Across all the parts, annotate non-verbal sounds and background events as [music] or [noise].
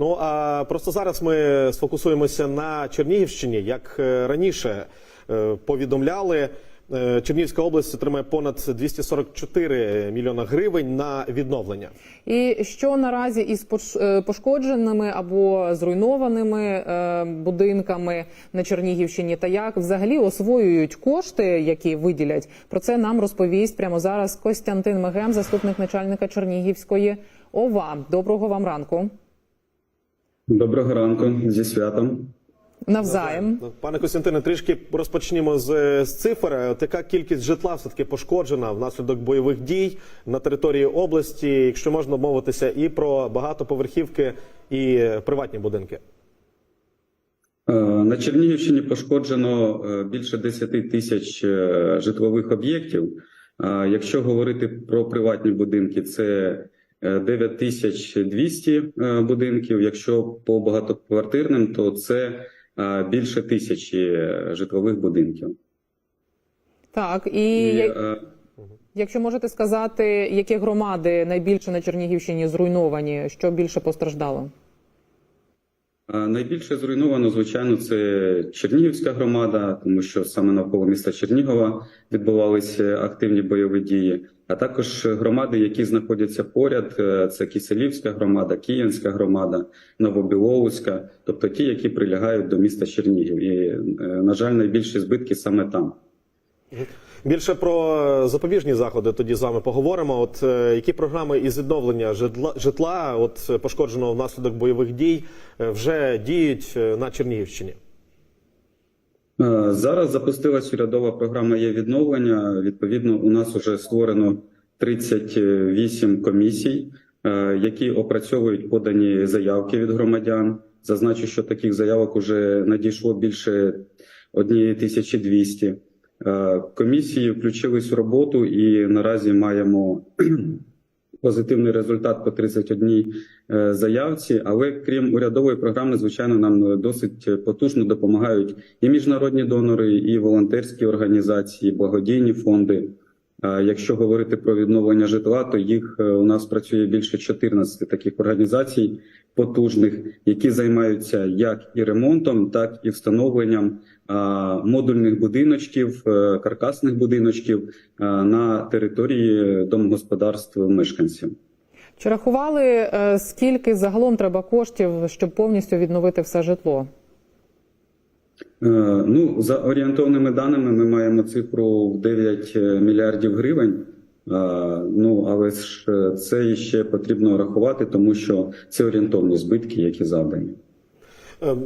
Ну а просто зараз ми сфокусуємося на Чернігівщині. Як е, раніше е, повідомляли, е, Чернігівська область отримає понад 244 мільйона гривень на відновлення. І що наразі із пошкодженими або зруйнованими будинками на Чернігівщині, та як взагалі освоюють кошти, які виділять? Про це нам розповість прямо зараз Костянтин Мегем, заступник начальника Чернігівської ОВА. Доброго вам ранку. Доброго ранку зі святом. Навзаєм. Пане Костянтине, трішки розпочнімо з, з цифр. От яка кількість житла все таки пошкоджена внаслідок бойових дій на території області, якщо можна мовитися, і про багатоповерхівки і приватні будинки. Е, На Чернігівщині пошкоджено е, більше 10 тисяч е, житлових об'єктів. Якщо говорити про приватні будинки, це 9200 е, будинків. Якщо по багатоквартирним, то це е, більше тисячі е, житлових будинків. Так і, І, е, якщо можете сказати, які громади найбільше на Чернігівщині зруйновані, що більше постраждало? Найбільше зруйновано, звичайно, це Чернігівська громада, тому що саме навколо міста Чернігова відбувалися активні бойові дії, а також громади, які знаходяться поряд. е, Це Киселівська громада, Київська громада, Новобілоуська, тобто ті, які прилягають до міста Чернігів. І, е, на жаль, найбільші збитки саме там. Більше про запобіжні заходи тоді з вами поговоримо. От е, які програми із відновлення житла, житла, от пошкодженого внаслідок бойових дій, е, вже діють е, на Чернігівщині? Зараз запустилась урядова програма є відновлення. Відповідно, у нас вже створено 38 комісій, які опрацьовують подані заявки від громадян. Зазначу, що таких заявок уже надійшло більше 1200. Е, Комісії включились у роботу і наразі маємо [clears throat] позитивний результат по 31 е, заявці. Але крім урядової програми, звичайно, нам е, досить потужно допомагають і міжнародні донори, і волонтерські організації, благодійні фонди. Якщо говорити про відновлення житла, то їх у нас працює більше 14 таких організацій потужних, які займаються як і ремонтом, так і встановленням модульних будиночків, е, каркасних будиночків на території домогосподарств мешканців. Чи рахували, е, скільки загалом треба коштів, щоб повністю відновити все житло? Е, Ну, за орієнтовними даними, ми маємо цифру в 9 мільярдів гривень. Е, Ну, але ж е, це ще потрібно рахувати, тому що це орієнтовні збитки, які завдані. Е,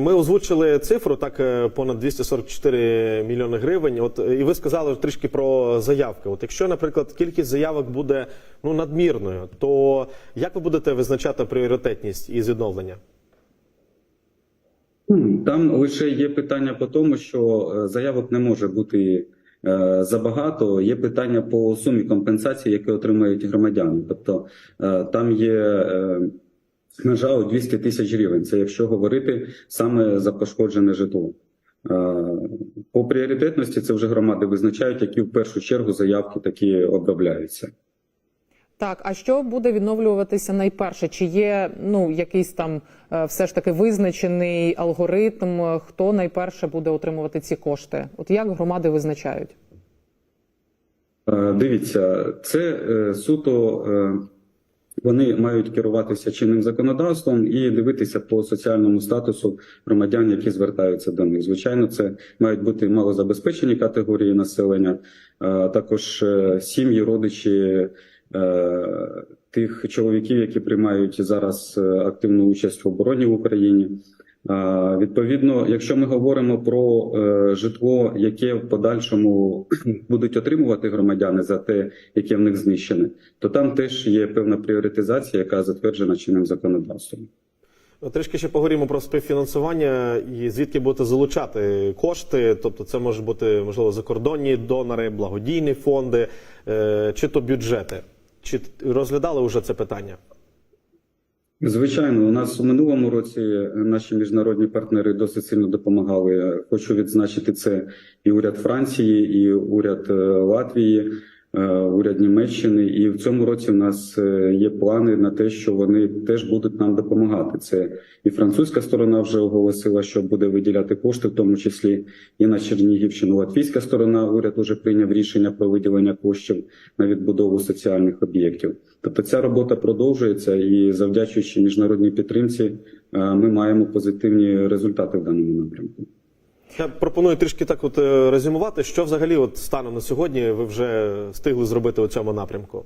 Ми озвучили цифру так е, понад 244 мільйони гривень. От і ви сказали трішки про заявки. От якщо, наприклад, кількість заявок буде ну надмірною, то як ви будете визначати пріоритетність із відновлення? Там лише є питання по тому, що заявок не може бути забагато. Є питання по сумі компенсації, які отримають громадяни. Тобто е, там є е, межа у 200 тисяч гривень. Це якщо говорити саме за пошкоджене житло. Е, По пріоритетності це вже громади визначають, які в першу чергу заявки такі обробляються. Так, а що буде відновлюватися найперше? Чи є ну якийсь там е, все ж таки визначений алгоритм, е, хто найперше буде отримувати ці кошти? От як громади визначають? Е, Дивіться, це суто вони мають керуватися чинним законодавством і дивитися по соціальному статусу громадян, які звертаються до них. Звичайно, це мають бути малозабезпечені категорії населення, а також сім'ї, родичі тих чоловіків, які приймають зараз е, активну участь в обороні в Україні. Відповідно, якщо ми говоримо про е, житло, яке в подальшому [clears throat] будуть отримувати громадяни за те, яке в них знищене, то там теж є певна пріоритизація, яка затверджена чинним законодавством. Трішки ще поговоримо про співфінансування і звідки будете залучати кошти. Тобто, це може бути можливо закордонні донори, благодійні фонди е, чи то бюджети. Чи розглядали вже це питання? Звичайно, у нас у минулому році наші міжнародні партнери досить сильно допомагали. Хочу відзначити це і уряд Франції, і уряд е, Латвії. Е, уряд Німеччини, і в цьому році в нас е, є плани на те, що вони теж будуть нам допомагати. Це і французька сторона вже оголосила, що буде виділяти кошти, в тому числі і на Чернігівщину. Латвійська сторона уряд вже прийняв рішення про виділення коштів на відбудову соціальних об'єктів. Тобто ця робота продовжується, і завдячуючи міжнародній підтримці, е, ми маємо позитивні результати в даному напрямку. Я пропоную трішки так от е, резюмувати, що взагалі от станом на сьогодні ви вже встигли зробити у цьому напрямку.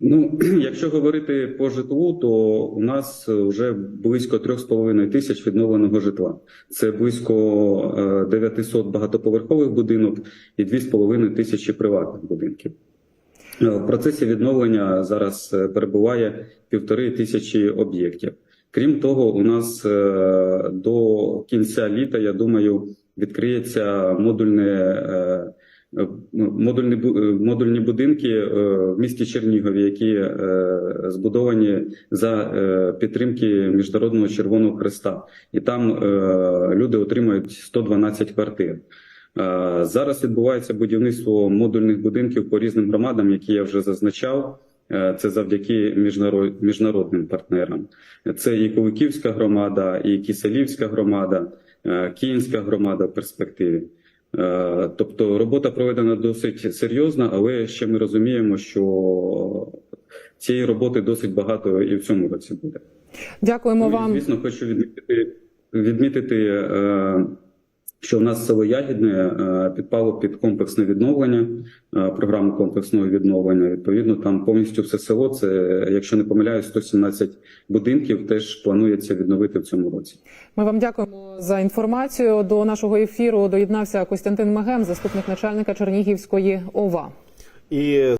Ну, [clears throat] якщо говорити по житлу, то у нас вже близько 3,5 тисяч відновленого житла. Це близько е, 900 багатоповерхових будинок і 2,5 тисячі приватних будинків. Е, В процесі відновлення зараз е, перебуває півтори тисячі об'єктів. Крім того, у нас е, до кінця літа, я думаю, відкриється модульне. е, е, Модульні, е, модульні будинки в місті Чернігові, які збудовані за підтримки Міжнародного Червоного Хреста, і там люди отримують 112 квартир. Зараз відбувається будівництво модульних будинків по різним громадам, які я вже зазначав. Е, Це завдяки міжнаро- міжнародним партнерам. Це і Куликівська громада, і Киселівська громада, е, Київська громада в перспективі. Е, Тобто робота проведена досить серйозна, але ще ми розуміємо, що цієї роботи досить багато і в цьому році буде. Дякуємо Ну, і, вам. звісно, хочу відмітити, відмітити що в нас село Ягідне е, підпало під комплексне відновлення, е, програму комплексного відновлення. Відповідно, там повністю все село. Це, якщо не помиляюсь, 117 будинків теж планується відновити в цьому році. Ми вам дякуємо за інформацію. До нашого ефіру доєднався Костянтин Мегем, заступник начальника Чернігівської ОВА. І